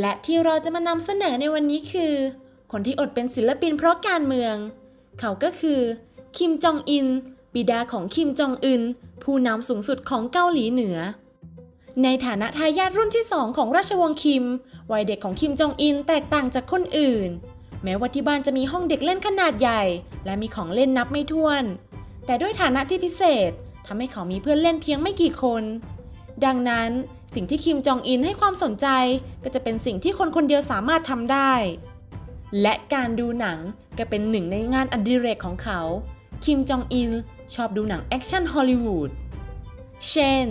และที่เราจะมานำเสนอในวันนี้คือ คนที่อดเป็นศิลปินเพราะการเมือง เขาก็คือ คิมจองอิน บิดาของคิมจองอึน ผู้นำสูงสุดของเกาหลีเหนือ ในฐานะทายาทรุ่นที่สองของราชวงศ์คิม วัยเด็กของคิมจองอินแตกต่างจากคนอื่น แม้ว่าที่บ้านจะมีห้องเด็กเล่นขนาดใหญ่ และมีของเล่นนับไม่ถ้วน แต่ด้วยฐานะที่พิเศษทำให้เขามีเพื่อนเล่นเพียงไม่กี่คน ดังนั้น สิ่งที่คิมจองอินให้ความสนใจ ก็จะเป็นสิ่งที่คนคนเดียวสามารถทำได้ และการดูหนังก็เป็นหนึ่งในงานอดิเรกของเขา คิมจองอินชอบดูหนังแอคชั่นฮอลลีวูด เช่น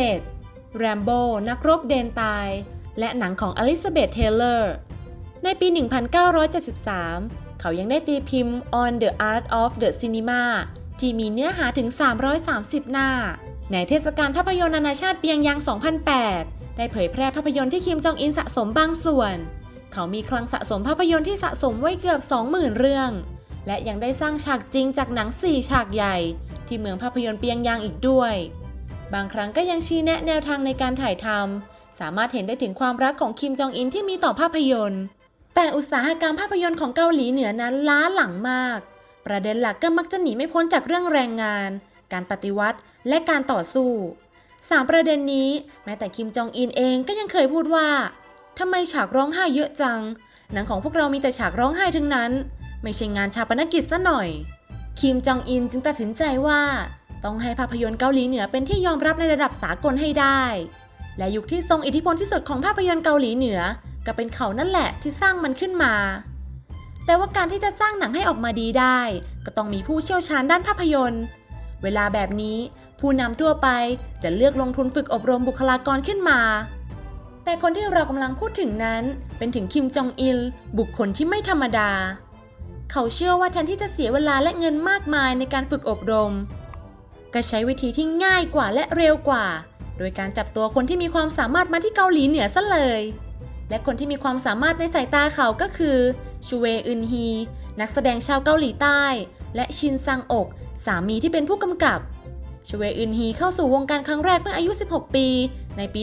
007 แรมโบ้นักรบเดนตาย และหนังของอลิซาเบธเทเลอร์ ในปี 1973 เขายังได้ตีพิมพ์ On the Art of the Cinema ที่มีเนื้อหาถึง 330 หน้า ในเทศกาลภาพยนตร์นานาชาติเปียงยาง 2008 ได้เผยแพร่ภาพยนตร์ที่คิมจองอินสะสมบางส่วน เขามีคลังสะสมภาพยนตร์ที่สะสมไว้เกือบ 20,000 เรื่อง และยังได้สร้างฉากจริงจากหนัง 4 ฉากใหญ่ ที่เมืองภาพยนตร์เปียงยางอีกด้วย บางครั้งก็ยังชี้แนะแนวทางในการถ่ายทำ สามารถเห็นได้ถึงความรักของคิมจองอินที่มีต่อภาพยนตร์ แต่อุตสาหกรรมภาพยนตร์ของเกาหลีเหนือนั้นล้าหลังมาก ประเด็นหลักก็มักจะหนีไม่พ้นจากเรื่องแรงงาน การปฏิวัติ และการต่อสู้สามประเด็นนี้ แม้แต่คิมจองอินเองก็ยังเคยพูดว่าทำไมฉากร้องไห้เยอะจัง หนังของพวกเรามีแต่ฉากร้องไห้ทั้งนั้น ไม่ใช่งานชาปนกิจซะหน่อย คิมจองอินจึงตัดสินใจว่า ต้องให้ภาพยนตร์เกาหลีเหนือเป็นที่ยอมรับในระดับสากลให้ได้ และยุคที่ทรงอิทธิพลที่สุดของภาพยนตร์เกาหลีเหนือ ก็เป็นเขานั่นแหละที่สร้างมันขึ้นมา แต่ว่าการที่จะสร้างหนังให้ออกมาดีได้ ก็ต้องมีผู้เชี่ยวชาญด้านภาพยนตร์ เวลาแบบนี้ ผู้นำทั่วไปจะเลือกลงทุนฝึกอบรมบุคลากรขึ้นมา แต่คนที่เรากำลังพูดถึงนั้น เป็นถึงคิมจองอิล บุคคลที่ไม่ธรรมดา เขาเชื่อว่าแทนที่จะเสียเวลาและเงินมากมายในการฝึกอบรม ก็ใช้วิธีที่ง่ายกว่าและเร็วกว่า โดยการจับตัวคนที่มีความสามารถมาที่เกาหลีเหนือซะเลยและคนที่มีความสามารถในสายตาเขาก็คือ ชูเวอึนฮี นักแสดงชาวเกาหลีใต้ และชินซังอก สามีที่เป็นผู้กำกับชเวอึนฮีเข้าสู่วงการครั้งแรกเมื่ออายุ 16 ปี ในปี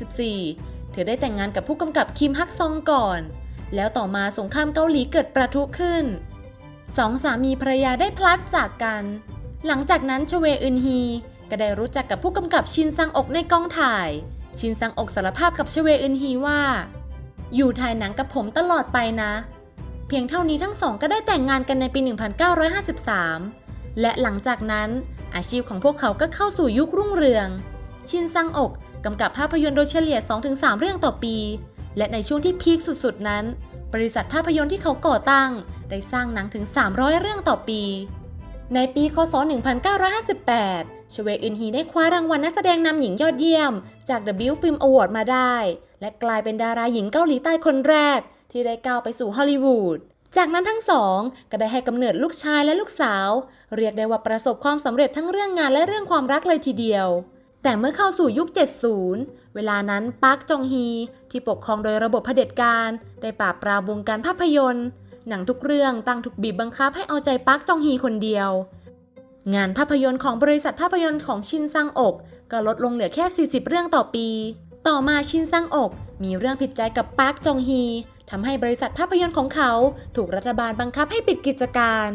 1944 เธอได้แต่งงานกับผู้กำกับคิมฮักซองก่อน แล้วต่อมาสงครามเกาหลีเกิดประทุขึ้น สองสามีภรรยาได้พลัดจากกัน หลังจากนั้นชเวอึนฮีก็ได้รู้จักกับผู้กำกับชินซังอกในกองถ่าย ชินซังอกสารภาพกับชเวอึนฮีว่า อยู่ถ่ายหนังกับผมตลอดไปนะ เพียงเท่านี้ทั้งสองก็ได้แต่งงานกันในปี 1953 และหลังจากนั้นอาชีพของพวกเขาก็เข้าสู่ยุครุ่งเรือง ชินซังอกกำกับภาพยนตร์โดยเฉลี่ย 2-3 เรื่องต่อปี และในช่วงที่พีคสุดๆ นั้น บริษัทภาพยนตร์ที่เขาก่อตั้ง ได้สร้างหนังถึง 300 เรื่องต่อปี ในปีคศ 1958 ชเวอึนฮีได้คว้ารางวัลนักแสดงนำหญิงยอดเยี่ยม จาก The Bill Film Award มาได้ และกลายเป็นดาราหญิงเกาหลีใต้คนแรก ที่ได้ก้าวไปสู่ฮอลลีวูด จากนั้นทั้งสองก็ได้ให้กำเนิดลูกชายและลูกสาว เรียกได้ว่าประสบความสำเร็จทั้งเรื่องงานและเรื่องความรักเลยทีเดียว แต่เมื่อเข้าสู่ยุค 70 เวลานั้นปาร์คจองฮี ที่ปกครองโดยระบบเผด็จการได้ปราบปรามวงการภาพยนตร์ หนังทุกเรื่องตั้งถูกบีบบังคับให้เอาใจปาร์คจองฮีคนเดียว งานภาพยนตร์ของบริษัทภาพยนตร์ของชินซังอกก็ลดลงเหลือแค่ 40 เรื่องต่อปี ต่อมาชินซังอกมีเรื่องผิดใจกับปาร์คจองฮี ทำให้บริษัทภาพยนตร์ของเขาถูกรัฐบาลบังคับให้ปิดกิจการ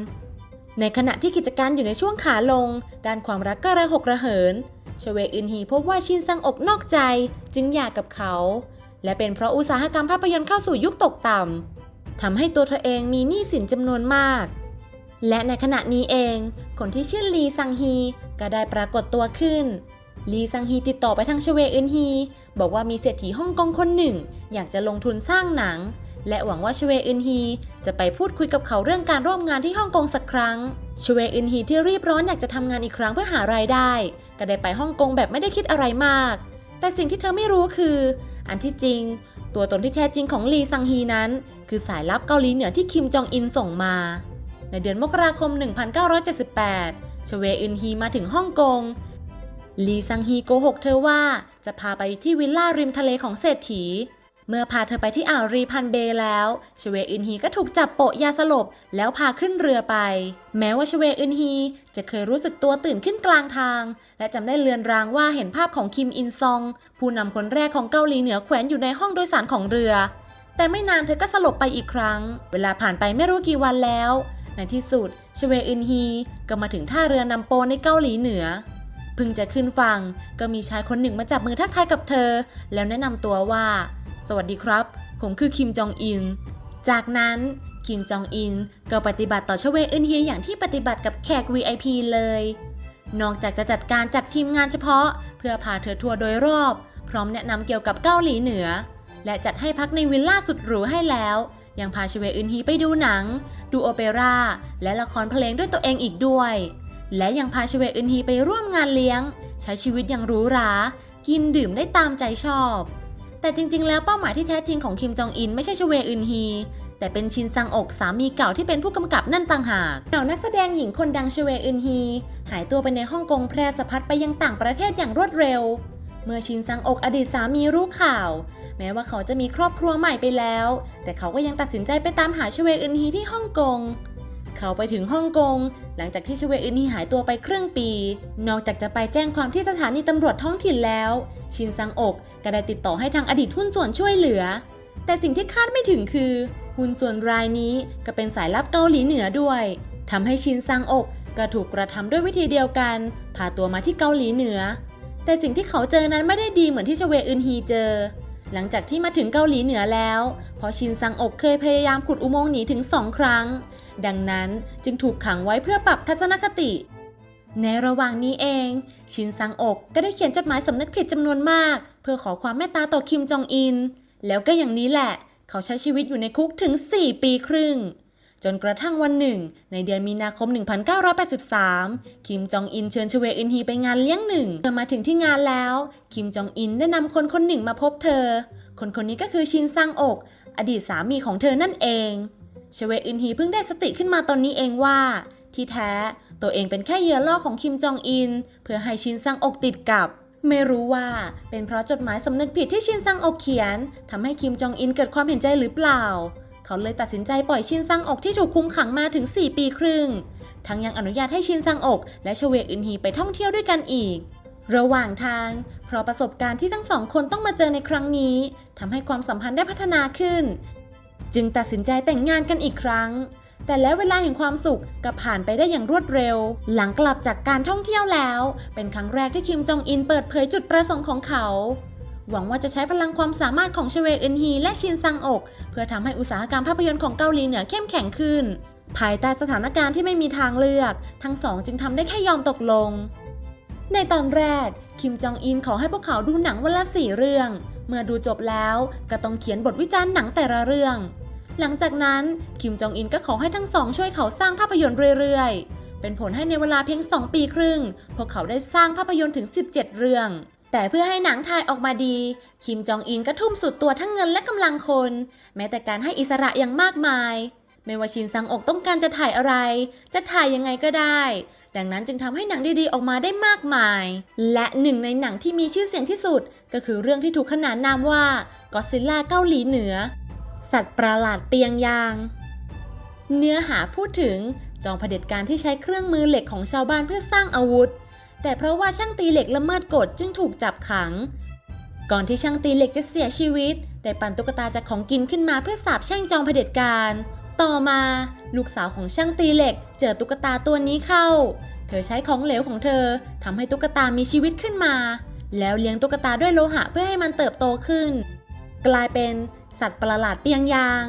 ในขณะที่กิจการอยู่ในช่วงขาลง ด้านความรักก็ระหกระเหิน ชเวอึนฮีพบว่าชินซังอกนอกใจจึงหย่ากับเขา และเป็นเพราะอุตสาหกรรมภาพยนตร์เข้าสู่ยุคตกต่ำทำให้ตัวเธอเองมีหนี้สินจำนวนมาก และในขณะนี้เอง คนที่ชื่อลีซังฮีก็ได้ปรากฏตัวขึ้น ลีซังฮีติดต่อไปทางชเวอึนฮี บอกว่ามีเศรษฐีฮ่องกงคนหนึ่ง อยากจะลงทุนสร้างหนัง และหวังว่าชเวอึนฮี จะไปพูดคุยกับเขาเรื่องการร่วมงานที่ฮ่องกงสักครั้งชเวอึนฮีที่รีบร้อนอยากจะทำงานอีกครั้งเพื่อหารายได้ ก็ได้ไปฮ่องกงแบบไม่ได้คิดอะไรมาก แต่สิ่งที่เธอไม่รู้คือ อันที่จริง ตัวตนที่แท้จริงของลีซังฮีนั้น คือสายลับเกาหลีเหนือที่คิมจองอินส่งมา ในเดือนมกราคม 1978ชเวอึนฮีมาถึงฮ่องกง ลีซังฮีโกหกเธอว่าจะพาไปที่วิลล่าริมทะเลของเศรษฐี เมื่อพาเธอไปที่อ่าวรีพันเบแล้วชเวอึนฮีก็ถูกจับโปะยาสลบแล้วพาขึ้นเรือไป แม้ว่าชเวอึนฮีจะเคยรู้สึกตัวตื่นขึ้นกลางทาง และจำได้เลือนรางว่าเห็นภาพของคิมอินซอง ผู้นำคนแรกของเกาหลีเหนือแขวนอยู่ในห้องโดยสารของเรือ แต่ไม่นานเธอก็สลบไปอีกครั้ง เวลาผ่านไปไม่รู้กี่วันแล้ว ในที่สุดชเวอึนฮีก็มาถึงท่าเรือนำโปในเกาหลีเหนือ พิ่งจะขึ้นฝั่งก็มีชายคนหนึ่งมาจับมือทักทายกับเธอ แล้วแนะนำตัวว่า สวัสดีครับ ผมคือคิมจองอิน จากนั้นคิมจองอินก็ปฏิบัติต่อชเวอึนเฮีอย่างที่ปฏิบัติกับแขก VIP เลย นอกจากจะจัดการจัดทีมงานเฉพาะ เพื่อพาเธอทัวร์โดยรอบ พร้อมแนะนำเกี่ยวกับเกาหลีเหนือ และจัดให้พักในวิลล่าสุดหรูให้แล้ว ยังพาชเวอึนฮีไปดูหนัง ดูโอเปร่าและละครเพลงด้วยตัวเองอีกด้วย และยังพาชเวอึนฮีไปร่วมงานเลี้ยง ใช้ชีวิตอย่างหรูหรา กินดื่มได้ตามใจชอบ แต่จริงๆ แล้วเป้าหมายที่แท้จริงของคิมจองอินไม่ใช่ชเวอึนฮี แต่เป็นชินซังอกสามีเก่าที่เป็นผู้กำกับนั่นต่างหากเหล่านักแสดงหญิงคนดังชเวอึนฮี หายตัวไปในฮ่องกงแพร่สะพัดไปยังต่างประเทศอย่างรวดเร็ว เมื่อชินซังอกอดีตสามีรู้ข่าว แม้ว่าเขาจะมีครอบครัวใหม่ไปแล้ว แต่เขาก็ยังตัดสินใจไปตามหาชเวอึนฮีที่ฮ่องกง เขาไปถึงฮ่องกง หลังจากที่ชเวอึนฮีหายตัวไปครึ่งปี นอกจากจะไปแจ้งความที่สถานีตำรวจท้องถิ่นแล้ว ชินซังอกก็ได้ติดต่อให้ทางอดีตหุ้นส่วนช่วยเหลือ แต่สิ่งที่คาดไม่ถึงคือ หุ้นส่วนรายนี้ก็เป็นสายลับเกาหลีเหนือด้วยทำให้ชินซังอกก็ถูกกระทำด้วยวิธีเดียวกัน พาตัวมาที่เกาหลีเหนือ แต่สิ่งที่เขาเจอนั้นไม่ได้ดีเหมือนที่ชเวอึนฮีเจอหลังจากที่มาถึงเกาหลีเหนือแล้วเพราะชินซังอกเคยพยายามขุดอุโมงค์หนีถึงสองครั้ง ดังนั้นจึงถูกขังไว้เพื่อปรับทัศนคติ ในระหว่างนี้เอง ชินซังอกก็ได้เขียนจดหมายสำนึกผิดจำนวนมาก เพื่อขอความเมตตาต่อคิมจองอิน แล้วก็อย่างนี้แหละ เขาใช้ชีวิตอยู่ในคุกถึง 4 ปีครึ่ง จนกระทั่งวันหนึ่ง ในเดือนมีนาคม 1983 คิมจองอินเชิญชเวอึนฮีไปงานเลี้ยงหนึ่งเมื่อมาถึงที่งานแล้ว คิมจองอินได้นำคนคนหนึ่งมาพบเธอ คนคนนี้ก็คือชินซังอก อดีตสามีของเธอนั่นเอง ชเวอึนฮีเพิ่งได้สติขึ้นมาตอนนี้เองว่า ที่แท้ตัวเองเป็นแค่เหยื่อล่อของคิมจองอิน เพื่อให้ชินซังอกติดกับ ไม่รู้ว่าเป็นเพราะจดหมายสำนึกผิดที่ชินซังอกเขียนทำให้คิมจองอินเกิดความเห็นใจหรือเปล่า เขาเลยตัดสินใจปล่อยชินซังอกที่ถูกคุมขังมาถึง 4 ปีครึ่ง ทั้งยังอนุญาตให้ชินซังอกและชเวอึนฮีไปท่องเที่ยวด้วยกันอีกระหว่างทาง เพราะประสบการณ์ที่ทั้งสองคนต้องมาเจอในครั้งนี้ทำให้ความสัมพันธ์ได้พัฒนาขึ้น จึงตัดสินใจแต่งงานกันอีกครั้ง แต่แล้วเวลาแห่งความสุขก็ผ่านไปได้อย่างรวดเร็ว หลังกลับจากการท่องเที่ยวแล้ว เป็นครั้งแรกที่คิมจองอินเปิดเผยจุดประสงค์ของเขา หวังว่าจะใช้พลังความสามารถของเชเวอึนฮีและชินซังอก เพื่อทำให้อุตสาหกรรมภาพยนตร์ของเกาหลีเหนือเข้มแข็งขึ้น ภายใต้สถานการณ์ที่ไม่มีทางเลือก ทั้งสองจึงทำได้แค่ยอมตกลงในตอนแรก คิมจองอินขอให้พวกเขาดูหนังวันละสี่เรื่อง เมื่อดูจบแล้วก็ต้องเขียนบทวิจารณ์หนังแต่ละเรื่อง หลังจากนั้นคิมจองอินก็ขอให้ทั้งสองช่วยเขาสร้างภาพยนตร์เรื่อยๆ เป็นผลให้ในเวลาเพียง 2 ปีครึ่ง พวกเขาได้สร้างภาพยนตร์ถึง 17 เรื่อง แต่เพื่อให้หนังถ่ายออกมาดี คิมจองอินก็ทุ่มสุดตัวทั้งเงินและกำลังคน แม้แต่การให้อิสระอย่างมากมาย ไม่ว่าชินซังอกต้องการจะถ่ายอะไร จะถ่ายยังไงก็ได้ ดังนั้นจึงทำให้หนังดีๆออกมาได้มากมาย และหนึ่งในหนังที่มีชื่อเสียงที่สุด ก็คือเรื่องที่ถูกขนานนามว่าก็ซิลล่าเกาหลีเหนือ สัตว์ประหลาดเปียงยาง เนื้อหาพูดถึงจองเผด็จการที่ใช้เครื่องมือเหล็กของชาวบ้านเพื่อสร้างอาวุธ แต่เพราะว่าช่างตีเหล็กละเมิดกฎจึงถูกจับขัง ก่อนที่ช่างตีเหล็กจะเสียชีวิต ได้ปั่นตุ๊กตาจากของกินขึ้นมาเพื่อสาบแช่งจองเผด็จการ ต่อมา ลูกสาวของช่างตีเหล็ก เจอตุ๊กตาตัวนี้เข้า เธอใช้ของเหลวของเธอทำให้ตุ๊กตามีชีวิตขึ้นมา แล้วเลี้ยงตุ๊กตาด้วยโลหะเพื่อให้มันเติบโตขึ้น กลายเป็นสัตว์ประหลาดเปียงยาง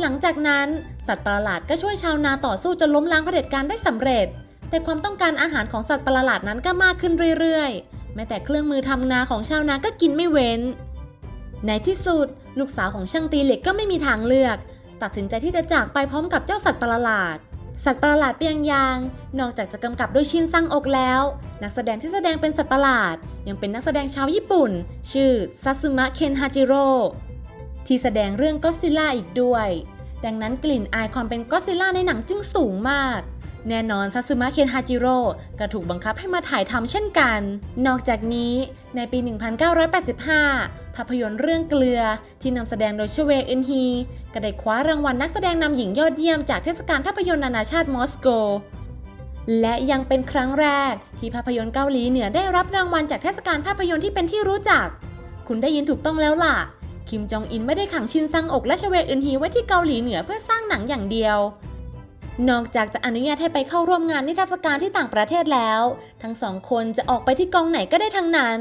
หลังจากนั้นสัตว์ประหลาดก็ช่วยชาวนาต่อสู้จนล้มล้างเผด็จการได้สำเร็จ แต่ความต้องการอาหารของสัตว์ประหลาดนั้นก็มากขึ้นเรื่อยๆ แม้แต่เครื่องมือทำนาของชาวนาก็กินไม่เว้น ในที่สุด ลูกสาวของช่างตีเหล็กก็ไม่มีทางเลือก ตัดสินใจที่จะจากไปพร้อมกับเจ้าสัตว์ประหลาด สัตว์ประหลาดเปียงยาง นอกจากจะกำกับด้วยชินซังอกแล้ว นักแสดงที่แสดงเป็นสัตว์ประหลาด ยังเป็นนักแสดงชาวญี่ปุ่น ชื่อซัสึมะเคนฮาจิโร่ที่แสดงเรื่องก็ซิล่าอีกด้วย ดังนั้นกลิ่นอายความเป็นก็ซิล่าในหนังจึงสูงมาก แน่นอนซาซึมะเคนฮาจิโร่ก็ถูกบังคับให้มาถ่ายทำเช่นกัน นอกจากนี้ในปี 1985 ภาพยนตร์เรื่องเกลือที่นำแสดงโดยชเวอึนฮีก็ได้คว้ารางวัลนักแสดงนำหญิงยอดเยี่ยมจากเทศกาลภาพยนตร์นานาชาติมอสโก และยังเป็นครั้งแรกที่ภาพยนตร์เกาหลีเหนือได้รับรางวัลจากเทศกาลภาพยนตร์ที่เป็นที่รู้จัก คุณได้ยินถูกต้องแล้วล่ะ คิมจองอินไม่ได้ขังชินซังอกและชเวอึนฮีไว้ที่เกาหลีเหนือเพื่อสร้างหนังอย่างเดียว นอกจากจะอนุญาตให้ไปเข้าร่วมงานนิทรรศการที่ต่างประเทศแล้ว ทั้งสองคนจะออกไปที่กองไหนก็ได้ทั้งนั้น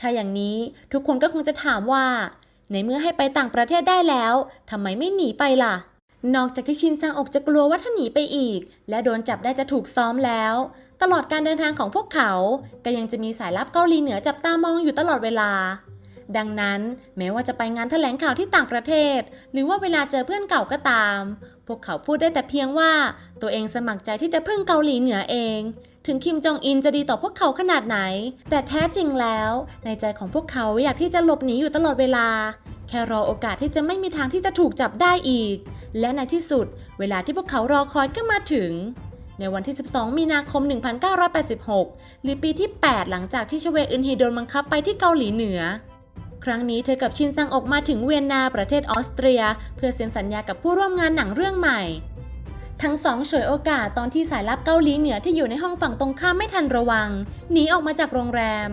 ถ้าอย่างนี้ทุกคนก็คงจะถามว่า ในเมื่อให้ไปต่างประเทศได้แล้วทำไมไม่หนีไปล่ะ นอกจากที่ชินซังอกจะกลัวว่าถ้าหนีไปอีก และโดนจับได้จะถูกซ้อมแล้ว ตลอดการเดินทางของพวกเขา ก็ยังจะมีสายลับเกาหลีเหนือจับตามองอยู่ตลอดเวลา ดังนั้นแม้ว่าจะไปงานแถลงข่าวที่ต่างประเทศ หรือว่าเวลาเจอเพื่อนเก่าก็ตาม พวกเขาพูดได้แต่เพียงว่าตัวเองสมัครใจที่จะพึ่งเกาหลีเหนือเอง ถึงคิมจองอินจะดีต่อพวกเขาขนาดไหน แต่แท้จริงแล้ว ในใจของพวกเขาอยากที่จะหลบหนีอยู่ตลอดเวลา แค่รอโอกาสที่จะไม่มีทางที่จะถูกจับได้อีก และในที่สุด เวลาที่พวกเขารอคอยก็มาถึงในวันที่ 12 มีนาคม 1986 หรือปีที่ 8 หลังจากที่ชเวอึนฮีโดนบังคับไปที่เกาหลีเหนือ ครั้งนี้เธอกับชินซังออกมาถึงเวียนนาประเทศออสเตรีย เพื่อเซ็นสัญญากับผู้ร่วมงานหนังเรื่องใหม่ ทั้งสองฉวยโอกาสตอนที่สายลับเกาหลีเหนือที่อยู่ในห้องฝั่งตรงข้ามไม่ทันระวังหนีออกมาจากโรงแรม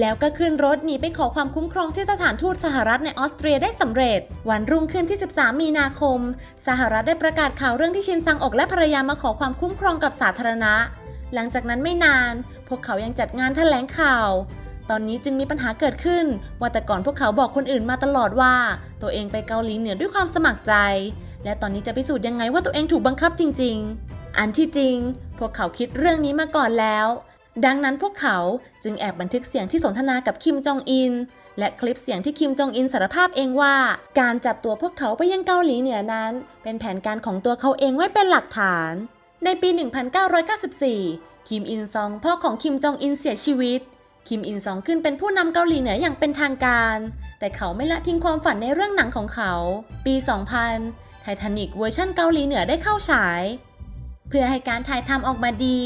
แล้วก็ขึ้นรถหนีไปขอความคุ้มครองที่สถานทูตสหรัฐในออสเตรียได้สำเร็จ วันรุ่งขึ้นที่ 13 มีนาคม สหรัฐได้ประกาศข่าวเรื่องที่ชินซังอกและภรรยามาขอความคุ้มครองกับสาธารณะ หลังจากนั้นไม่นาน พวกเขายังจัดงานแถลงข่าว ตอนนี้จึงมีปัญหาเกิดขึ้น ว่าแต่ก่อนพวกเขาบอกคนอื่นมาตลอดว่า ตัวเองไปเกาหลีเหนือด้วยความสมัครใจ และตอนนี้จะพิสูจน์ยังไงว่าตัวเองถูกบังคับจริง ๆ อันที่จริง พวกเขาคิดเรื่องนี้มาก่อนแล้ว ดังนั้นพวกเขาจึงแอบบันทึกเสียงที่สนทนากับคิมจองอิน และคลิปเสียงที่คิมจองอินสารภาพเองว่า การจับตัวพวกเขาไปยังเกาหลีเหนือนั้น เป็นแผนการของตัวเขาเองไว้เป็นหลักฐาน ในปี 1994 คิมอินซองพ่อของคิมจองอินเสียชีวิต คิมอินซองขึ้นเป็นผู้นำเกาหลีเหนืออย่างเป็นทางการ แต่เขาไม่ละทิ้งความฝันในเรื่องหนังของเขา ปี 2000 ไททานิกเวอร์ชันเกาหลีเหนือได้เข้าฉาย เพื่อให้การถ่ายทำออกมาดี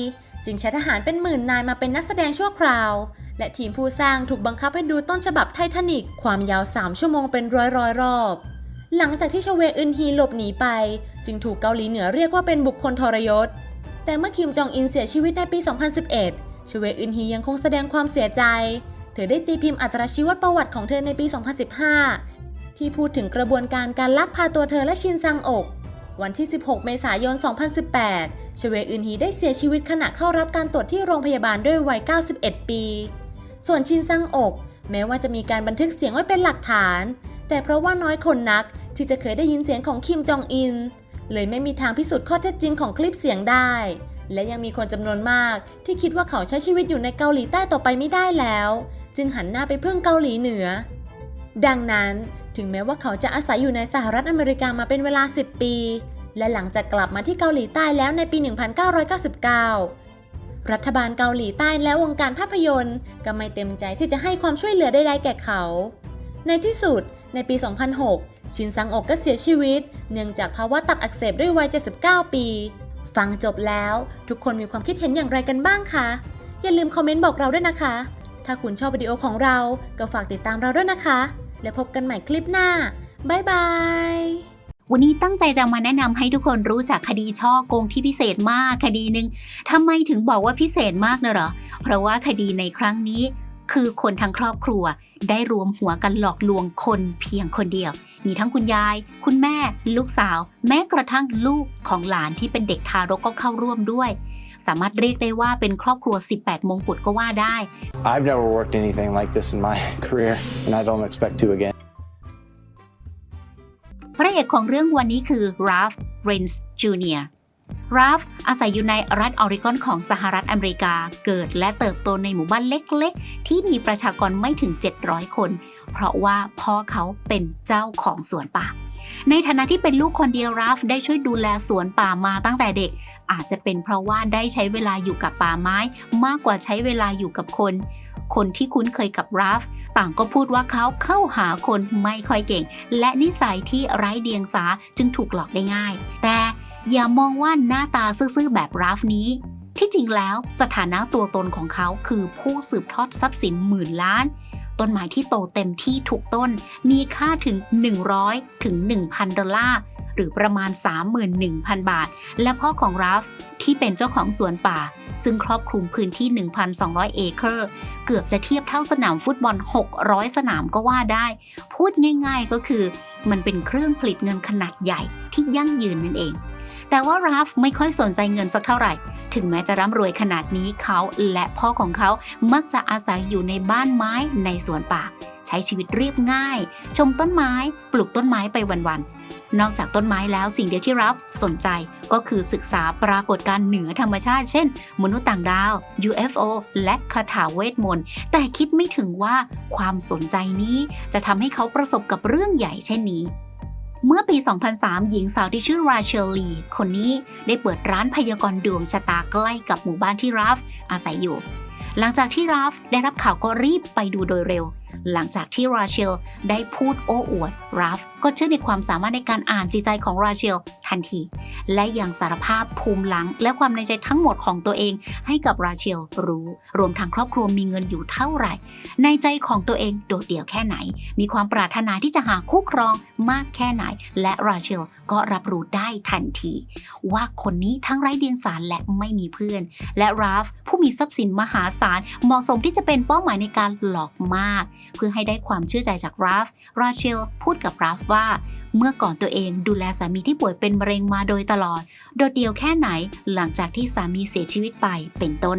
จึงใช้ทหารเป็นหมื่นนายมาเป็นนักแสดงชั่วคราว และทีมผู้สร้างถูกบังคับให้ดูต้นฉบับไททานิกความยาว 3 ชั่วโมงเป็นร้อยร้อยๆรอบ หลังจากที่ชเวอึนฮีหลบหนีไป จึงถูกเกาหลีเหนือเรียกว่าเป็นบุคคลทรยศ แต่เมื่อคิมจองอินเสียชีวิตในปี 2011 ชเวอึนฮียังคงแสดงความเสียใจ เธอได้ตีพิมพ์อัตราชีวประวัติของเธอในปี 2015 ที่พูดถึงกระบวนการการลักพาตัวเธอและชินซังอก วันที่ 16 เมษายน 2018 ชเวอึนฮีได้เสียชีวิตขณะเข้ารับการตรวจที่โรงพยาบาลด้วยวัย 91 ปี ส่วนชินซังอก แม้ว่าจะมีการบันทึกเสียงไว้เป็นหลักฐาน แต่เพราะว่าน้อยคนนักที่จะเคยได้ยินเสียงของคิมจองอิน เลยไม่มีทางพิสูจน์ข้อเท็จจริงของคลิปเสียงได้ และยังมีคนจำนวนมากที่คิดว่าเขาใช้ชีวิตอยู่ในเกาหลีใต้ต่อไปไม่ได้แล้ว จึงหันหน้าไปพึ่งเกาหลีเหนือ ดังนั้นถึงแม้ว่าเขาจะอาศัยอยู่ในสหรัฐอเมริกามาเป็นเวลา 10 ปี และหลังจากกลับมาที่เกาหลีใต้แล้วในปี 1999 รัฐบาลเกาหลีใต้และวงการภาพยนตร์ ก็ไม่เต็มใจที่จะให้ความช่วยเหลือใดๆแก่เขา ในที่สุดในปี 2006 ชินซังอกก็เสียชีวิต เนื่องจากภาวะตับอักเสบด้วยวัย 79 ปี ฟังจบแล้วทุกคนมีความคิดเห็นอย่างไรกันบ้างคะ อย่าลืมคอมเมนต์บอกเราด้วยนะคะ ถ้าคุณชอบวิดีโอของเรา ก็ฝากติดตามเราด้วยนะคะ แล้วพบกันใหม่คลิปหน้า บ๊ายบายวันนี้ตั้งใจจะมาแนะนำให้ทุกคนรู้จักคดีช่อโกงที่พิเศษมากคดีหนึ่งทำไมถึงบอกว่าพิเศษมากนะเหรอ เพราะว่าคดีในครั้งนี้ คือคนทั้งครอบครัว ได้รวมหัวกันหลอกลวงคนเพียงคนเดียว มีทั้งคุณยาย คุณแม่ ลูกสาว แม้กระทั่งลูกของหลานที่เป็นเด็กทารกก็เข้าร่วมด้วย สามารถเรียกได้ว่าเป็นครอบครัว 18 มงกุฎก็ว่าได้ I've never worked anything like this in my career, and I don't expect to again. พระเอกของเรื่องวันนี้คือ Ralph Reigns Jr. Ralph อาศัยอยู่ในรัฐออริกอนของสหรัฐอเมริกา เกิดและเติบโตในหมู่บ้านเล็กๆ ที่มีประชากรไม่ถึง 700 คน เพราะว่าพ่อเขาเป็นเจ้าของสวนป่า ในฐานะที่เป็นลูกคนเดียวราฟได้ช่วยดูแลสวนป่ามาตั้งแต่เด็ก อาจจะเป็นเพราะว่าได้ใช้เวลาอยู่กับป่าไม้ มากกว่าใช้เวลาอยู่กับคน คนที่คุ้นเคยกับราฟต่างก็พูดว่าเขาเข้าหาคนไม่ค่อยเก่ง และนิสัยที่ไร้เดียงสาจึงถูกหลอกได้ง่าย แต่ อย่ามองว่าหน้าตาซื่อๆแบบราฟนี้ ที่จริงแล้วสถานะตัวตนของเขาคือผู้สืบทอดทรัพย์สินหมื่นล้าน ต้นไม้ที่โตเต็มที่ทุกต้นมีค่าถึง 100 ถึง 1,000 ดอลลาร์หรือประมาณ 31,000 บาท และพ่อของราฟที่เป็นเจ้าของสวนป่า ซึ่งครอบคลุมพื้นที่ 1,200 เอเคอร์ เกือบจะเทียบเท่าสนามฟุตบอล 600 สนามก็ว่าได้ พูดง่ายๆก็คือ มันเป็นเครื่องผลิตเงินขนาดใหญ่ที่ยั่งยืนนั่นเอง แต่ว่าราฟไม่ค่อยสนใจเงินสักเท่าไหร่ ถึงแม้จะร่ำรวยขนาดนี้เขาและพ่อของเขามักจะอาศัยอยู่ในบ้านไม้ในสวนป่า ใช้ชีวิตเรียบง่าย ชมต้นไม้ ปลูกต้นไม้ไปวันๆ นอกจากต้นไม้แล้วสิ่งเดียวที่รับสนใจก็คือศึกษาปรากฏการณ์เหนือธรรมชาติ เช่น มนุษย์ต่างดาว UFO และคาถาเวทมนต์ แต่คิดไม่ถึงว่าความสนใจนี้จะทำให้เขาประสบกับเรื่องใหญ่เช่นนี้ เมื่อปี 2003 หญิงสาวที่ชื่อราเชลลี คนนี้ได้เปิดร้านพยากรณ์ดวงชะตาใกล้กับหมู่บ้านที่ราฟอาศัยอยู่ หลังจากที่ราฟได้รับข่าวก็รีบไปดูโดยเร็ว หลังจากที่ราเชลได้พูดโอ้อวดราฟก็เชื่อในความสามารถในการอ่านจิตใจของราเชลทันที และยังสารภาพภูมิหลัง และความในใจทั้งหมดของตัวเองให้กับราเชลรู้ รวมทั้งครอบครัวมีเงินอยู่เท่าไหร่ ในใจของตัวเองโดดเดี่ยวแค่ไหน มีความปรารถนาที่จะหาคู่ครองมากแค่ไหน และราเชลก็รับรู้ได้ทันที ว่าคนนี้ทั้งไร้เดียงสาและไม่มีเพื่อน และราฟผู้มีทรัพย์สินมหาศาลเหมาะสมที่จะเป็นเป้าหมายในการหลอกมากเพื่อให้ได้ความเชื่อใจจากราฟ ราเชลพูดกับราฟว่า เมื่อก่อนตัวเองดูแลสามีที่ป่วยเป็นมะเร็งมาโดยตลอด โดดเดี่ยวแค่ไหนหลังจากที่สามีเสียชีวิตไปเป็นต้น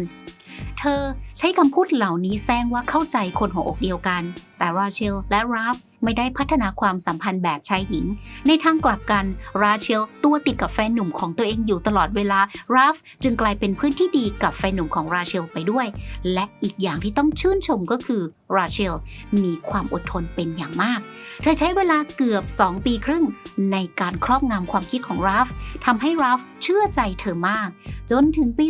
เธอใช้คำพูดเหล่านี้แซงว่าเข้าใจคนหัวอกเดียวกัน แต่ราเชลและราฟ ไม่ได้พัฒนาความสัมพันธ์แบบชายหญิง ในทางกลับกันราเชลตัวติดกับแฟนหนุ่มของตัวเองอยู่ตลอดเวลาราฟจึงกลายเป็นเพื่อนที่ดีกับแฟนหนุ่มของราเชลไปด้วย และอีกอย่างที่ต้องชื่นชมก็คือราเชลมีความอดทนเป็นอย่างมาก เธอใช้เวลาเกือบ 2 ปีครึ่ง ในการครอบงำความคิดของราฟทำให้ราฟเชื่อใจเธอมาก จนถึงปี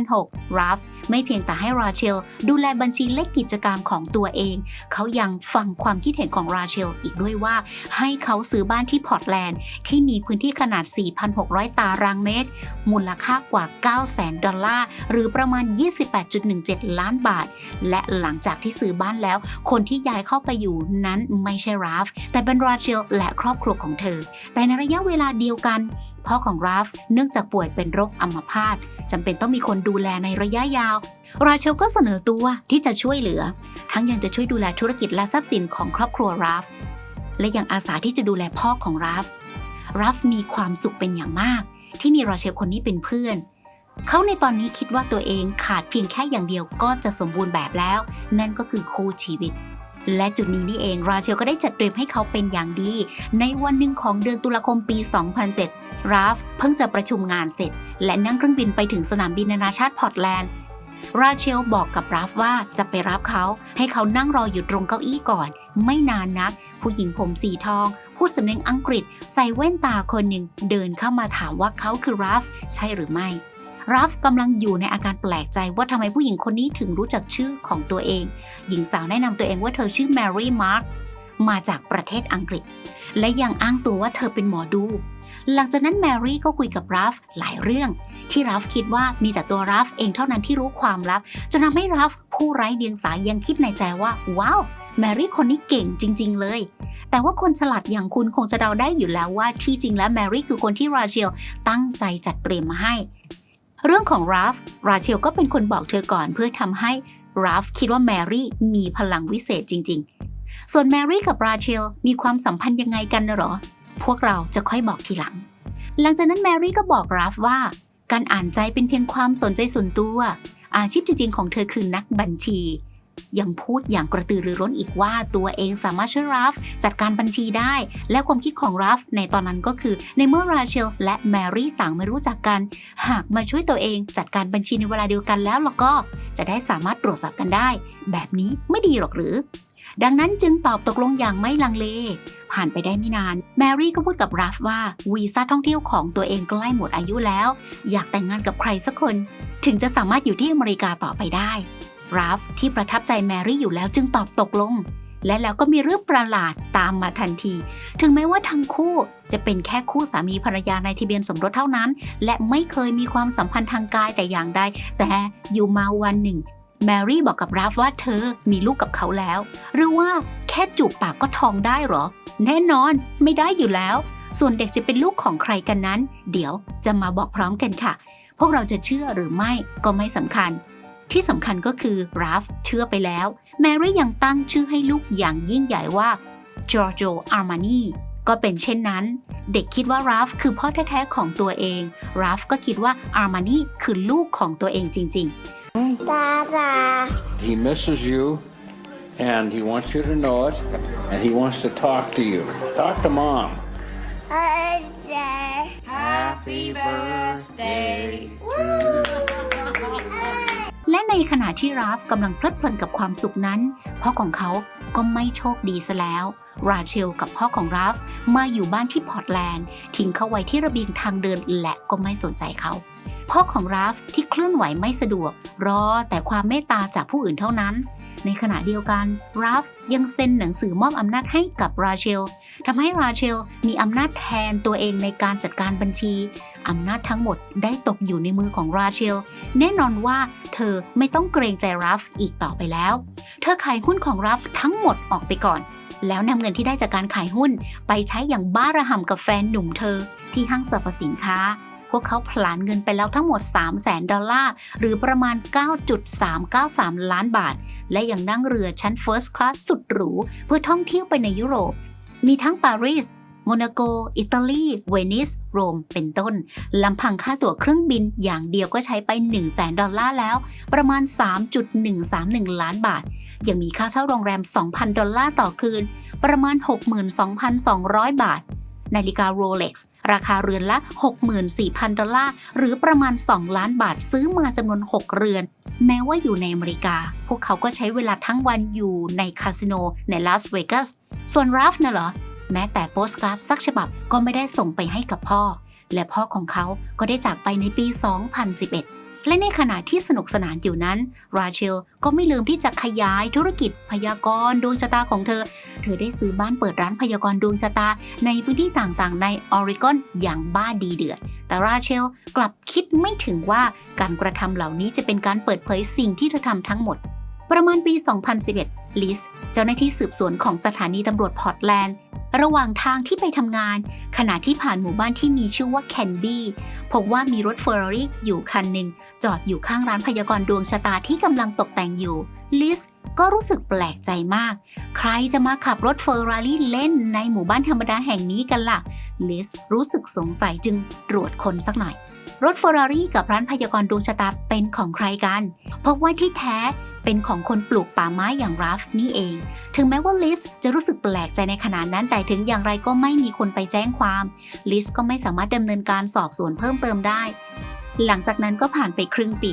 2006 ราฟไม่เพียงแต่ให้ราเชลดูแลบัญชีและกิจการของตัวเอง เขายังฟังความคิดเห็นของราเชลอีกด้วยว่า ให้เขาซื้อบ้านที่พอร์ตแลนด์ ที่มีพื้นที่ขนาด 4,600 ตารางเมตร มูลค่ากว่า 900,000 ดอลลาร์ หรือประมาณ 28.17 ล้านบาท และหลังจากที่ซื้อบ้านแล้ว คนที่ย้ายเข้าไปอยู่นั้นไม่ใช่ราฟ แต่เป็นราเชลและครอบครัวของเธอ แต่ในระยะเวลาเดียวกันพ่อของราฟเนื่องจากป่วยเป็นโรคอัมพาตจำเป็นต้องมีคนดูแลในระยะยาว ราเชลก็เสนอตัวที่จะช่วยเหลือ ทั้งยังจะช่วยดูแลธุรกิจและทรัพย์สินของครอบครัวราฟ และยังอาสาที่จะดูแลพ่อของราฟ ราฟมีความสุขเป็นอย่างมาก ที่มีราเชลคนนี้เป็นเพื่อน เขาในตอนนี้คิดว่าตัวเองขาดเพียงแค่อย่างเดียวก็จะสมบูรณ์แบบแล้ว นั่นก็คือคู่ชีวิตและจุดนี้นี่เองราเชลก็ได้จัดเตรียมให้เขาเป็นอย่างดี ในวันหนึ่งของเดือนตุลาคมปี 2007 ราฟเพิ่งจะประชุมงานเสร็จ และนั่งเครื่องบินไปถึงสนามบินนานาชาติพอร์ตแลนด์ ราเชลบอกกับราฟว่าจะไปรับเขา ให้เขานั่งรออยู่ตรงเก้าอี้ก่อน ไม่นานนัก ผู้หญิงผมสีทองพูดสำเนียงอังกฤษใส่แว่นตาคนหนึ่งเดินเข้ามาถามว่าเขาคือราฟใช่หรือไม่ราฟกำลังอยู่ในอาการแปลกใจว่าทำไมผู้หญิงคนนี้ถึงรู้จักชื่อของตัวเอง หญิงสาวแนะนำตัวเองว่าเธอชื่อแมรี่มาร์กมาจากประเทศอังกฤษ และยังอ้างตัวว่าเธอเป็นหมอดู หลังจากนั้นแมรี่ก็คุยกับราฟหลายเรื่อง ที่ราฟคิดว่ามีแต่ตัวราฟเองเท่านั้นที่รู้ความลับจนทำให้ราฟผู้ไร้เดียงสายังคิดในใจว่า ว้าวแมรี่คนนี้เก่งจริง ๆ เลย แต่ว่าคนฉลาดอย่างคุณคงจะเดาได้อยู่แล้วว่าที่จริงแล้วแมรี่คือคนที่ราเชลตั้งใจจัดเตรียมมาให้ เรื่องของราฟราเชลก็เป็นคนบอกเธอก่อนเพื่อทำให้ราฟคิดว่าแมรี่มีพลังวิเศษจริง ๆ ส่วนแมรี่กับราเชลมีความสัมพันธ์ยังไงกันหรอ พวกเราจะค่อยบอกทีหลัง หลังจากนั้นแมรี่ก็บอกราฟว่า การอ่านใจเป็นเพียงความสนใจส่วนตัว อาชีพจริงๆของเธอคือนักบัญชี ยังพูดอย่างกระตือรือร้นอีกว่าตัวเองสามารถช่วยราฟจัดการบัญชีได้ และความคิดของราฟในตอนนั้นก็คือในเมื่อราเชลและแมรี่ต่างไม่รู้จักกัน หากมาช่วยตัวเองจัดการบัญชีในเวลาเดียวกันแล้วแล้วก็ จะได้สามารถตรวจสอบกันได้ แบบนี้ไม่ดีหรอกหรือ ดังนั้นจึงตอบตกลงอย่างไม่ลังเล ผ่านไปได้ไม่นาน แมรี่ก็พูดกับราฟว่าวีซ่าท่องเที่ยวของตัวเองใกล้หมดอายุแล้ว อยากแต่งงานกับใครสักคน ถึงจะสามารถอยู่ที่อเมริกาต่อไปได้ ราฟที่ประทับใจแมรี่อยู่แล้วจึงตอบตกลง และแล้วก็มีเรื่องประหลาดตามมาทันที ถึงแม้ว่าทั้งคู่จะเป็นแค่คู่สามีภรรยาในทะเบียนสมรสเท่านั้น และไม่เคยมีความสัมพันธ์ทางกายแต่อย่างใด แต่อยู่มาวันหนึ่ง แมรี่บอกกับราฟว่าเธอมีลูกกับเขาแล้ว หรือว่าแค่จูบปากก็ท้องได้หรอ แน่นอนไม่ได้อยู่แล้ว ส่วนเด็กจะเป็นลูกของใครกันนั้น เดี๋ยวจะมาบอกพร้อมกันค่ะ พวกเราจะเชื่อหรือไม่ก็ไม่สำคัญ ที่สำคัญก็คือราฟเชื่อไปแล้ว แมรี่ยังตั้งชื่อให้ลูกอย่างยิ่งใหญ่ว่าจอร์โจอาร์มานีก็เป็นเช่นนั้น เด็กคิดว่าราฟคือพ่อแท้ๆของตัวเอง ราฟก็คิดว่าอาร์มานีคือลูกของตัวเองจริง ๆ Dada. He misses you, and he wants you to know it, and he wants to talk to you. Talk to mom. Happy birthday. และในขณะที่ราฟกำลังเพลิดเพลินกับความสุขนั้น พ่อของเขาก็ไม่โชคดีซะแล้ว ราเชลกับพ่อของราฟมาอยู่บ้านที่พอร์ตแลนด์ ทิ้งเขาไว้ที่ระเบียงทางเดินและก็ไม่สนใจเขา พ่อของราฟที่เคลื่อนไหวไม่สะดวก รอแต่ความเมตตาจากผู้อื่นเท่านั้น ในขณะเดียวกันราฟยังเซ็นหนังสือมอบอำนาจให้กับราเชลทำให้ราเชลมีอำนาจแทนตัวเองในการจัดการบัญชีอำนาจทั้งหมดได้ตกอยู่ในมือของราเชล แน่นอนว่าเธอไม่ต้องเกรงใจรัฟอีกต่อไปแล้ว เธอขายหุ้นของรัฟทั้งหมดออกไปก่อน แล้วนำเงินที่ได้จากการขายหุ้น ไปใช้อย่างบ้าระห่ำกับแฟนหนุ่มเธอที่ห้างสรรพสินค้า พวกเขาผลาญเงินไปแล้วทั้งหมด 3 0 0แสนดอลลาร์ หรือประมาณ 9.393 ล้านบาท และยังนั่งเรือชั้น First Class สุดหรู เพื่อท่องเที่ยวไปในยุโรป มีทั้งปารีสโมนาโก อิตาลี เวนิส โรม เป็นต้น ลำพังค่าตั๋วเครื่องบินอย่างเดียวก็ใช้ไป 1 0 0 0 0แสนดอลลาร์แล้ว ประมาณ 3.131 ล้านบาท ยังมีค่าเช่าโรงแรม 2,000 ดอลลาร์ต่อคืน ประมาณ 62,200 บาท นาฬิกาโรเล็กซ์ราคาเรือนละ 64,000 ดอลลาร์ หรือประมาณ 2 ล้านบาทซื้อมาจำนวน 6 เรือน แม้ว่าอยู่ในอเมริกา พวกเขาก็ใช้เวลาทั้งวันอยู่ในคาสิโนในลาสเวกัส ส่วนราฟน่ะเหรอ แม้แต่โปสการ์ดสักฉบับก็ไม่ได้ส่งไปให้กับพ่อ และพ่อของเขาก็ได้จากไปในปี 2011 และในขณะที่สนุกสนานอยู่นั้น ราเชลก็ไม่ลืมที่จะขยายธุรกิจพยากรณ์ดวงชะตาของเธอ เธอได้ซื้อบ้านเปิดร้านพยากรณ์ดวงชะตา ในพื้นที่ต่างๆ ในออริกอนอย่างบ้าดีเดือด แต่ราเชลกลับคิดไม่ถึงว่าการกระทำเหล่านี้จะเป็นการเปิดเผยสิ่งที่เธอทำทั้งหมด ประมาณปี 2011 ลิส เจ้าหน้าที่สืบสวนของสถานีตำรวจพอร์ตแลนด์ระหว่างทางที่ไปทำงาน ขณะที่ผ่านหมู่บ้านที่มีชื่อว่าแคนบี้พบว่ามีรถเฟอร์รารี่อยู่คันหนึ่ง จอดอยู่ข้างร้านพยากรณ์ดวงชะตาที่กำลังตกแต่งอยู่ ลิสก็รู้สึกแปลกใจมาก ใครจะมาขับรถเฟอร์รารี่เล่นในหมู่บ้านธรรมดาแห่งนี้กันล่ะ ลิสรู้สึกสงสัยจึงตรวจคนสักหน่อย รถเฟอร์รารี่กับร้านพยากรณ์ดวงชะตาเป็นของใครกันพบว่าที่แท้เป็นของคนปลูกป่าไม้อย่างราฟนี่เอง ถึงแม้ว่าลิสจะรู้สึกแปลกใจในขณะนั้น แต่ถึงอย่างไรก็ไม่มีคนไปแจ้งความ ลิสก็ไม่สามารถดำเนินการสอบสวนเพิ่มเติมได้ หลังจากนั้นก็ผ่านไปครึ่งปี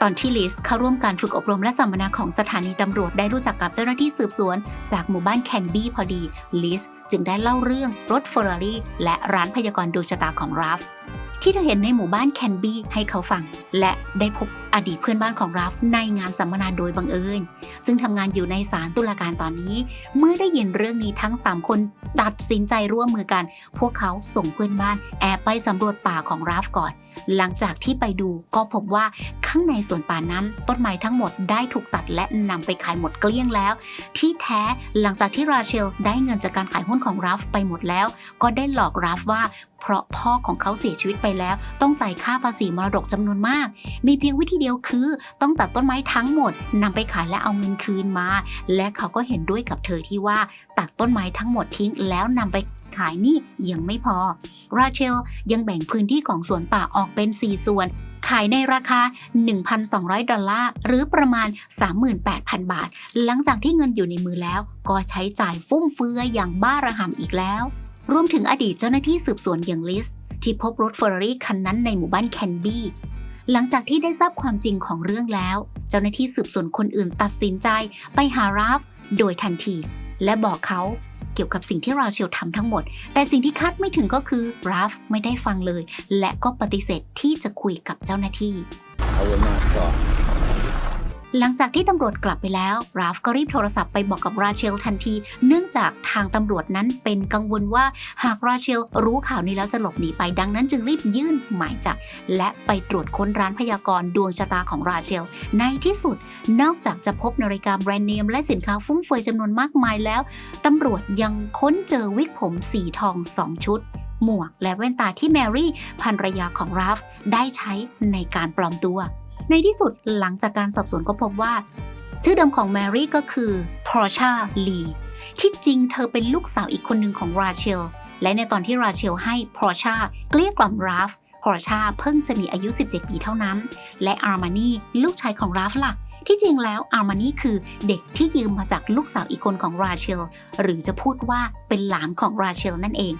ตอนที่ลิสเข้าร่วมการฝึกอบรมและสัมมนาของสถานีตำรวจได้รู้จักกับเจ้าหน้าที่สืบสวน จากหมู่บ้านแคนบี้พอดี ลิสจึงได้เล่าเรื่องรถเฟอร์รารี่และร้านพยากรณ์ดวงชะตาของราฟที่เธอเห็นในหมู่บ้านแคนบี้ให้เขาฟัง และได้พบอดีตเพื่อนบ้านของราฟในงานสัมมนาโดยบังเอิญ ซึ่งทำงานอยู่ในศาลตุลาการตอนนี้ เมื่อได้ยินเรื่องนี้ทั้ง 3 คนตัดสินใจร่วมมือกัน พวกเขาส่งเพื่อนบ้านแอบไปสำรวจป่าของราฟก่อน หลังจากที่ไปดูก็พบว่าข้างในสวนป่านั้น ต้นไม้ทั้งหมดได้ถูกตัดและนำไปขายหมดเกลี้ยงแล้ว ที่แท้หลังจากที่ราเชลได้เงินจากการขายหุ้นของราฟไปหมดแล้ว ก็ได้หลอกราฟว่า เพราะพ่อของเขาเสียชีวิตไปแล้ว ต้องจ่ายค่าภาษีมรดกจำนวนมาก มีเพียงวิธีเดียวคือ ต้องตัดต้นไม้ทั้งหมดนำไปขายและเอาเงินคืนมา และเขาก็เห็นด้วยกับเธอที่ว่าตัดต้นไม้ทั้งหมดทิ้งแล้วนำไปขายนี่ยังไม่พอ ราเชลยังแบ่งพื้นที่ของสวนป่าออกเป็น 4 ส่วน ขายในราคา 1,200 ดอลลาร์ หรือประมาณ 38,000 บาท หลังจากที่เงินอยู่ในมือแล้ว ก็ใช้จ่ายฟุ่มเฟือยอย่างบ้าระห่ำอีกแล้ว รวมถึงอดีตเจ้าหน้าที่สืบสวนอย่างลิส ที่พบรถเฟอร์รารี่คันนั้นในหมู่บ้านแคนบี้ หลังจากที่ได้ทราบความจริงของเรื่องแล้ว เจ้าหน้าที่สืบสวนคนอื่นตัดสินใจไปหาราฟโดยทันที และบอกเขาเกี่ยวกับสิ่งที่ราเชลทำทั้งหมด แต่สิ่งที่คาดไม่ถึงก็คือราฟไม่ได้ฟังเลย และก็ปฏิเสธที่จะคุยกับเจ้าหน้าที่ I will not talk. หลังจากที่ตำรวจกลับไปแล้ว ราฟก็รีบโทรศัพท์ไปบอกกับราเชลทันที เนื่องจากทางตำรวจนั้นเป็นกังวลว่าหากราเชลรู้ข่าวนี้แล้วจะหลบหนีไปดังนั้นจึงรีบยื่นหมายจับและไปตรวจค้นร้านพยากรณ์ดวงชะตาของราเชล ในที่สุด นอกจากจะพบนาฬิกาแบรนด์เนม และสินค้าฟุ่มเฟือยจำนวนมากมายแล้วตำรวจยังค้นเจอวิกผมสีทองสองชุดหมวกและแว่นตาที่แมรี่ภรรยาของราฟได้ใช้ในการปลอมตัว ในที่สุดหลังจากการสอบสวนก็พบว่า ชื่อเดิมของแมรี่ก็คือพอร์ชาลีที่จริงเธอเป็นลูกสาวอีกคนหนึ่งของราเชล และในตอนที่ราเชลให้พอร์ชาเกลี้ยกล่อมราฟพอร์ชาเพิ่งจะมีอายุ 17 ปีเท่านั้น และอาร์มานีลูกชายของราฟล่ะที่จริงแล้วอาร์มานีคือเด็กที่ยืมมาจากลูกสาวอีกคนของราเชล หรือจะพูดว่าเป็นหลานของราเชลนั่นเอง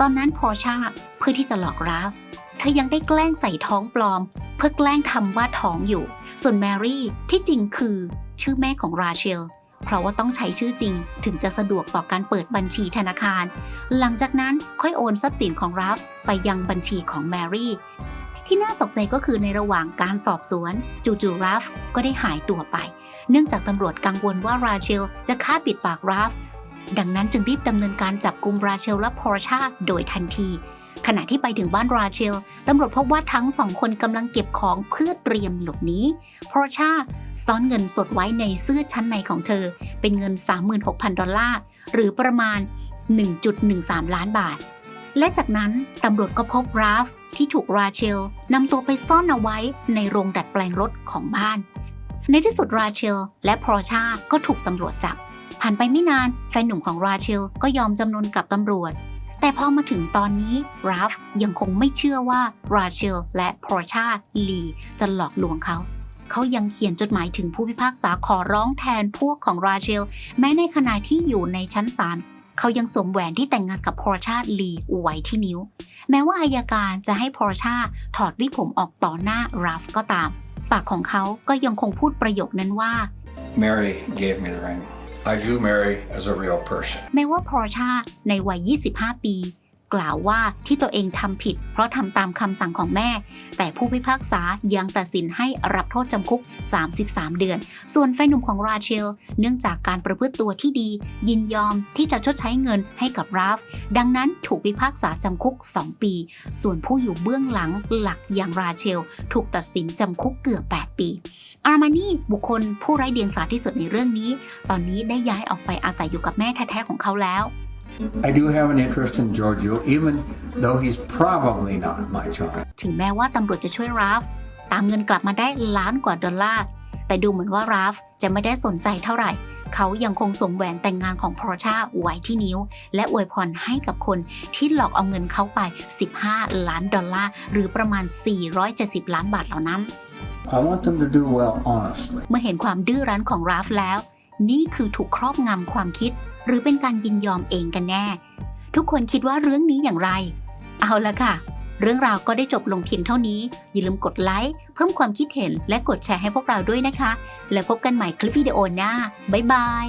ตอนนั้นพอร์ชาเพื่อที่จะหลอกราฟ เธอยังได้แกล้งใส่ท้องปลอม เพื่อแกล้งทำว่าท้องอยู่ ส่วนแมรี่ที่จริงคือชื่อแม่ของราเชล เพราะว่าต้องใช้ชื่อจริง ถึงจะสะดวกต่อการเปิดบัญชีธนาคาร หลังจากนั้นค่อยโอนทรัพย์สินของราฟไปยังบัญชีของแมรี่ ที่น่าตกใจก็คือในระหว่างการสอบสวน จู่ๆราฟก็ได้หายตัวไป เนื่องจากตำรวจกังวลว่าราเชลจะฆ่าปิดปากราฟดังนั้นจึงรีบดำเนินการจับกลุ่มราเชลและพอร์ชาโดยทันที ขณะที่ไปถึงบ้านราเชลตำรวจพบว่าทั้งสองคนกำลังเก็บของเพื่อเตรียมหลบหนีพอร์ชาซ่อนเงินสดไว้ในเสื้อชั้นในของเธอ เป็นเงิน 36,000 ดอลลาร์ หรือประมาณ 1.13 ล้านบาท และจากนั้นตำรวจก็พบราฟที่ถูกราเชลนำตัวไปซ่อนเอาไว้ในโรงดัดแปลงรถของบ้าน ในที่สุดราเชลและพอชาก็ถูกตำรวจจับ ผ่านไปไม่นานแฟนหนุ่มของราเชลก็ยอมจำนนกับตำรวจ แต่พอมาถึงตอนนี้ราฟยังคงไม่เชื่อว่าราเชลและพอร์ชาลีจะหลอกลวงเขาเขายังเขียนจดหมายถึงผู้พิพากษาขอร้องแทนพวกของราเชล แม้ในขณะที่อยู่ในชั้นศาลเขายังสวมแหวนที่แต่งงานกับพอร์ชาลีไว้ที่นิ้ว แม้ว่าอายการจะให้พอร์ชาถอดวิกผมออกต่อหน้าราฟก็ตาม ปากของเขาก็ยังคงพูดประโยคนั้นว่า Mary gave me the ring. I view Mary as a real person. แม้ว่าพอชาในวัย 25 ปี กล่าวว่าที่ตัวเองทำผิด เพราะทำตามคำสั่งของแม่ แต่ผู้พิพากษายังตัดสินให้รับโทษจำคุก 33 เดือน ส่วนแฟนหนุ่มของราเชล เนื่องจากการประพฤติตัวที่ดี ยินยอมที่จะชดใช้เงินให้กับราฟ ดังนั้นถูกพิพากษาจำคุก 2 ปี ส่วนผู้อยู่เบื้องหลังหลักอย่างราเชล ถูกตัดสินจำคุกเกือบ 8 ปีอาร์มานีบุคคลผู้ไร้เดียงสาที่สุดในเรื่องนี้ ตอนนี้ได้ย้ายออกไปอาศัยอยู่กับแม่แท้ๆของเขาแล้ว I do have an interest in Giorgio, even though he's probably not my child. ถึงแม้ว่าตำรวจจะช่วยราฟ ตามเงินกลับมาได้ล้านกว่าดอลลาร์ แต่ดูเหมือนว่าราฟจะไม่ได้สนใจเท่าไหร่ เขายังคงสวมแหวนแต่งงานของพอร์ชาไว้ที่นิ้ว และอวยพรให้กับคนที่หลอกเอาเงินเขาไป 15 ล้านดอลลาร์ หรือประมาณ 470 ล้านบาทเหล่านั้น I want them to do well honestly. เมื่อเห็นความดื้อรั้นของราฟแล้ว นี่คือถูกครอบงำความคิด หรือเป็นการยินยอมเองกันแน่ ทุกคนคิดว่าเรื่องนี้อย่างไร เอาละค่ะ เรื่องราวก็ได้จบลงเพียงเท่านี้ อย่าลืมกดไลค์เพิ่มความคิดเห็นและกดแชร์ให้พวกเราด้วยนะคะ แล้วพบกันใหม่คลิปวิดีโอหน้าบ๊ายบาย